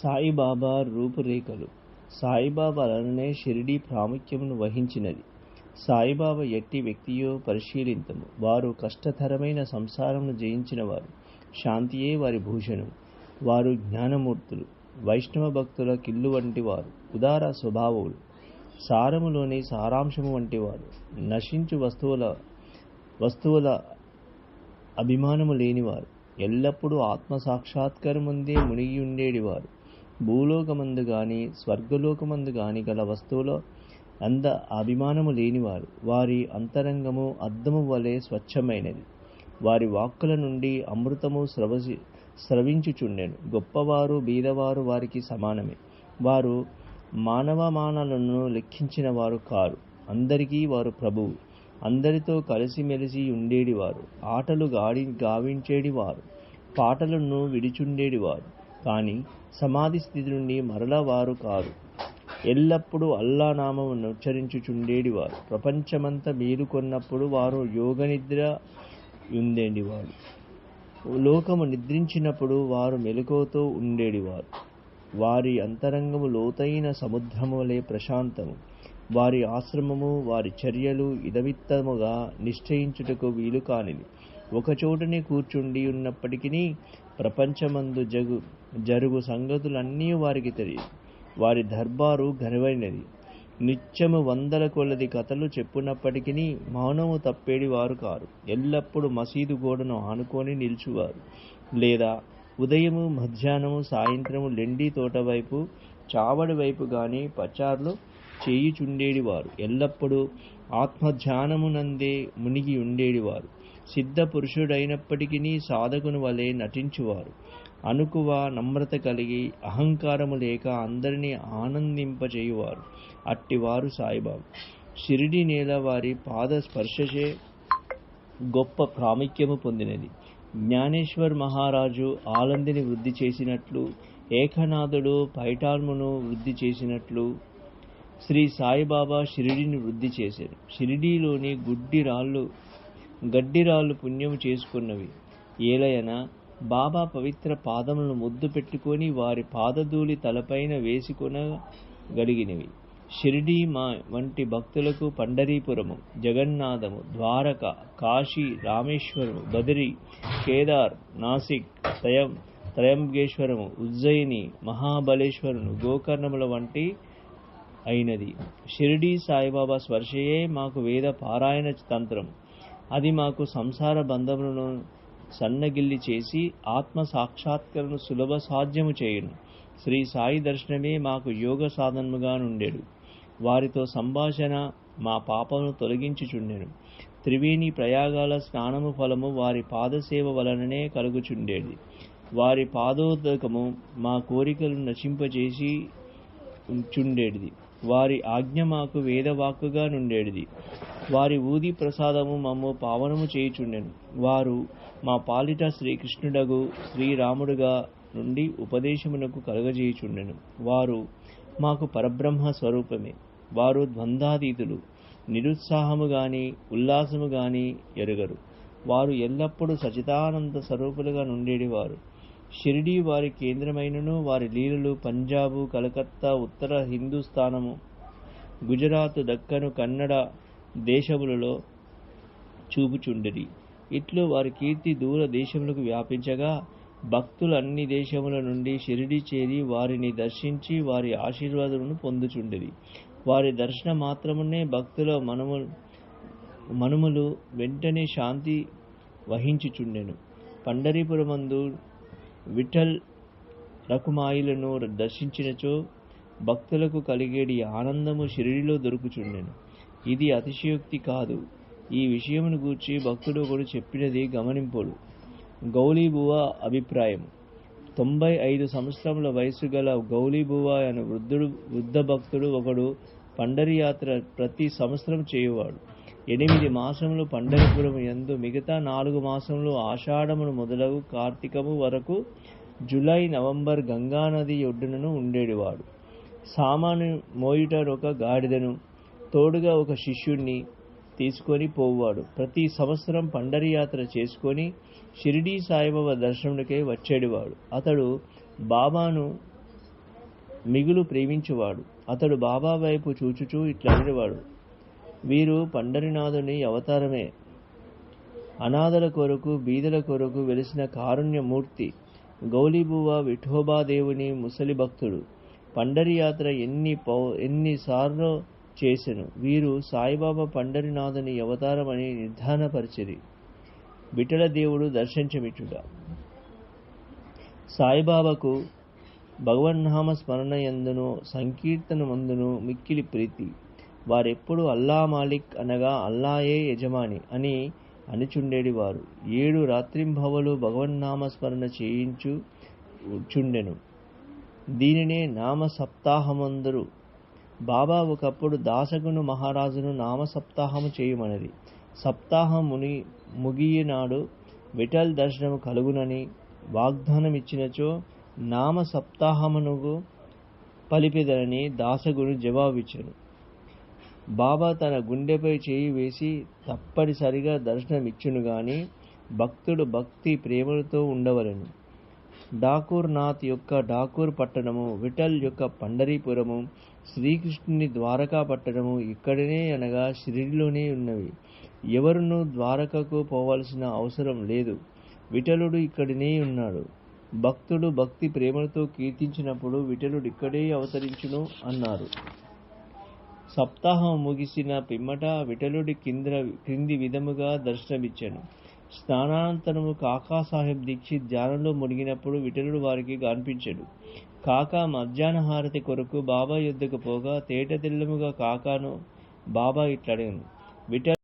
సాయిబాబా రూపురేఖలు. సాయిబాబా అలానే షిరిడీ ప్రాముఖ్యమును వహించినది. సాయిబాబా ఎట్టి వ్యక్తియో పరిశీలింతము. వారు కష్టతరమైన సంసారమును జయించినవారు. శాంతియే వారి భూషణం. వారు జ్ఞానమూర్తులు. వైష్ణవ భక్తుల కిల్లు వంటి వారు ఉదార స్వభావులు సారములోని సారాంశము వంటి వారు నశించు వస్తువుల వస్తువుల అభిమానము లేనివారు. ఎల్లప్పుడూ ఆత్మ సాక్షాత్కారముందే మునిగి ఉండేటివారు భూలోకమందు గాని స్వర్గలోకమందు గాని గల వస్తువుల అంద అభిమానము లేనివారు. వారి అంతరంగము అద్దము వలె స్వచ్ఛమైనది. వారి వాక్కుల నుండి అమృతము స్రవసి స్రవించుచుండెను. గొప్పవారు బీదవారు వారికి సమానమే. వారు మానవమానాలను లెక్కించిన వారు కారు. అందరికీ వారు ప్రభువు. అందరితో కలిసిమెలిసి ఉండేడివారు. ఆటలు గాడి గావించేడివారు. పాటలను విడిచుండేడివారు. కానీ సమాధి స్థితి నుండి మరల వారు కారు. ఎల్లప్పుడూ అల్లా నామమును ఉచ్చరించుచుండేడివారు. ప్రపంచమంతా మేలుకొన్నప్పుడు వారు యోగనిద్ర ఉండేడివారు లోకము నిద్రించినప్పుడు వారు మెలకువతో ఉండేడివారు. వారి అంతరంగము లోతైన సముద్రములే ప్రశాంతము. వారి ఆశ్రమము వారి చర్యలు ఇదమిత్తముగా నిశ్చయించుటకు వీలు కానిది. ఒకచోటనే కూర్చుండి ఉన్నప్పటికీ ప్రపంచమందు జగు జరుగు సంగతులన్నీ వారికి తెలియదు. వారి దర్బారు ఘనమైనది. నిత్యము వందల కొలది కథలు చెప్పునప్పటికీ మౌనము తప్పేడి వారు కారు. ఎల్లప్పుడూ మసీదు గోడను ఆనుకొని నిల్చువారు. లేదా ఉదయము మధ్యాహ్నము సాయంత్రము లెండి తోట వైపు చావడి వైపు కానీ పచార్లు చేయుచుండేడివారు ఎల్లప్పుడూ ఆత్మధ్యానమునందే మునిగి ఉండేడివారు సిద్ధ పురుషుడైనప్పటికీ సాధకుని వలె నటించువారు. అనుకువ నమ్రత కలిగి అహంకారము లేక అందరినీ ఆనందింపజేయువారు. అట్టివారు సాయిబాబు. షిరిడి నేల వారి పాద స్పర్శచే గొప్ప ప్రాముఖ్యము పొందినది. జ్ఞానేశ్వర్ మహారాజు ఆలందిని వృద్ధి చేసినట్లు ఏకనాథుడు పైటాల్మును వృద్ధి చేసినట్లు శ్రీ సాయిబాబా షిరిడిని వృద్ధి చేశారు. షిరిడీలోని గుడ్డి రాళ్ళు గడ్డిరాళ్ళు పుణ్యము చేసుకున్నవి. ఏలయన బాబా పవిత్ర పాదములను ముద్దు పెట్టుకొని వారి పాదధూళి తలపైన వేసుకొనగలిగినవి. షిరిడీ మా వంటి భక్తులకు పండరీపురము జగన్నాథము ద్వారక కాశీ రామేశ్వరము బదిరి కేదార్ నాసిక్ త్రయం త్రయంబేశ్వరము ఉజ్జయిని మహాబలేశ్వరును గోకర్ణముల వంటి అయినది. షిరిడీ సాయిబాబా స్పర్శయే మాకు వేద పారాయణ తంత్రం అది మాకు సంసార బంధములను సన్నగిల్లి చేసి ఆత్మ సాక్షాత్కరణ సులభ సాధ్యము చేయను. శ్రీ సాయి దర్శనమే మాకు యోగ సాధనముగా నుండెడు. వారితో సంభాషణ మా పాపను తొలగించుచుండెను. త్రివేణి ప్రయాగాల స్నానము ఫలము వారి పాదసేవ వలననే కలుగుచుండేది. వారి పాదోదకము మా కోరికలు నశింపచేసి చుండేటిది వారి ఆజ్ఞ మాకు వేదవాక్కుగా నుండేటిది వారి ఊది ప్రసాదము మమ్ము పావనము చేయుచుండెను. వారు మా పాలిట శ్రీకృష్ణుడగు శ్రీరాముడుగా నుండి ఉపదేశమునకు కలగజేయుచుండెను. వారు మాకు పరబ్రహ్మ స్వరూపమే. వారు ద్వంద్వాతీతులు నిరుత్సాహము గాని ఉల్లాసము గాని ఎరుగరు. వారు ఎల్లప్పుడూ సచితానంద స్వరూపులుగా నుండేటివారు షిరిడీ వారి కేంద్రమైనను వారి లీలలు పంజాబు కలకత్తా ఉత్తర హిందూస్థానము గుజరాత్ దక్కను కన్నడ దేశములలో చూపుచుండిరి. ఇట్లు వారి కీర్తి దూర దేశములకు వ్యాపించగా భక్తులు అన్ని దేశముల నుండి షిరిడి చేరి వారిని దర్శించి వారి ఆశీర్వాదమును పొందుచుండిరి. వారి దర్శన మాత్రమునే భక్తుల మనము మనుములు వెంటనే శాంతి వహించుచుండెను. పండరీపురమందు విఠల్ రకుమాయిలను దర్శించినచో భక్తులకు కలిగేడి ఆనందము షిరిడిలో దొరుకుచుండెను. ఇది అతిశయోక్తి కాదు. ఈ విషయమును గూర్చి భక్తుడు ఒకడు చెప్పినది గమనింపుడు. గౌలీబువ అభిప్రాయం. తొంభై ఐదు సంవత్సరముల వయసు గల గౌలీబువ అని వృద్ధుడు వృద్ధ భక్తుడు ఒకడు పండరి యాత్ర ప్రతి సంవత్సరం చేయువాడు. ఎనిమిది మాసములు పండరిపురం ఎందు మిగతా నాలుగు మాసములు ఆషాఢమును మొదలగు కార్తీకము వరకు జులై నవంబర్ గంగానది ఒడ్డునను ఉండేడివాడు. సామాను మోయుట ఒక గాడిదను తోడుగా ఒక శిష్యుణ్ణి తీసుకొని పోవాడు ప్రతి సంవత్సరం పండరి యాత్ర చేసుకొని షిరిడీ సాయిబాబా దర్శనమునికై వచ్చేడివాడు. అతడు బాబాను మిగులు ప్రేమించువాడు. అతడు బాబా వైపు చూచుచూ ఇట్లనేవాడు వీరు పండరినాథుని అవతారమే. అనాథల కొరకు బీదల కొరకు వెలిసిన కారుణ్యమూర్తి గౌలీబువ విఠోబాదేవుని ముసలి భక్తుడు పండరి యాత్ర ఎన్ని పౌ ఎన్నిసార్లు చేసెను. వీరు సాయిబాబా పండరినాథుని అవతారమని నిర్ధారణపరిచిరి. విఠల దేవుడు దర్శించమిచ్చుట. సాయిబాబాకు భగవన్నామ స్మరణ ఎందును సంకీర్తన మందును మిక్కిలి ప్రీతి. వారెప్పుడు అల్లా మాలిక్ అనగా అల్లాయే యజమాని అని అనిచుండేడివారు. ఏడు రాత్రింభవలు భగవన్నామ స్మరణ చేయించు చుండెను. దీనినే నామ సప్తాహమందరు బాబా ఒకప్పుడు దాసగును మహారాజును నామ సప్తాహము చేయమనది సప్తాహం ముని ముగియనాడు విఠల్ దర్శనము కలుగునని వాగ్దానం ఇచ్చినచో నామ సప్తాహమునుగు పలిపెదరని దాసగును జవాబిచ్చాను. బాబా తన గుండెపై చేయి వేసి తప్పనిసరిగా దర్శనమిచ్చును గాని భక్తుడు భక్తి ప్రేమలతో ఉండవలను. ఠాకూర్ నాథ్ యొక్క ఠాకూర్ పట్టణము విఠల్ యొక్క పండరీపురము శ్రీకృష్ణుని ద్వారకా పట్టణము ఇక్కడనే అనగా షిరిడిలోనే ఉన్నవి. ఎవరునూ ద్వారకకు పోవలసిన అవసరం లేదు. విఠలుడు ఇక్కడనే ఉన్నాడు. భక్తుడు భక్తి ప్రేమలతో కీర్తించినప్పుడు విఠలుడు ఇక్కడే అవతరించును అన్నారు. సప్తాహం ముగిసిన పిమ్మట విఠలుడి కింద క్రింది విధముగా దర్శనమిచ్చాను. స్నానానంతరము కాకా సాహెబ్ దీక్షిత్ ధ్యానంలో మునిగినప్పుడు విఠలుడు వారికి కనిపించాడు. కాకా మధ్యాహ్న హారతి కొరకు బాబా యుద్ధకు పోగా తేట తెల్లముగా కాకాను బాబా ఇట్లడను. విఠ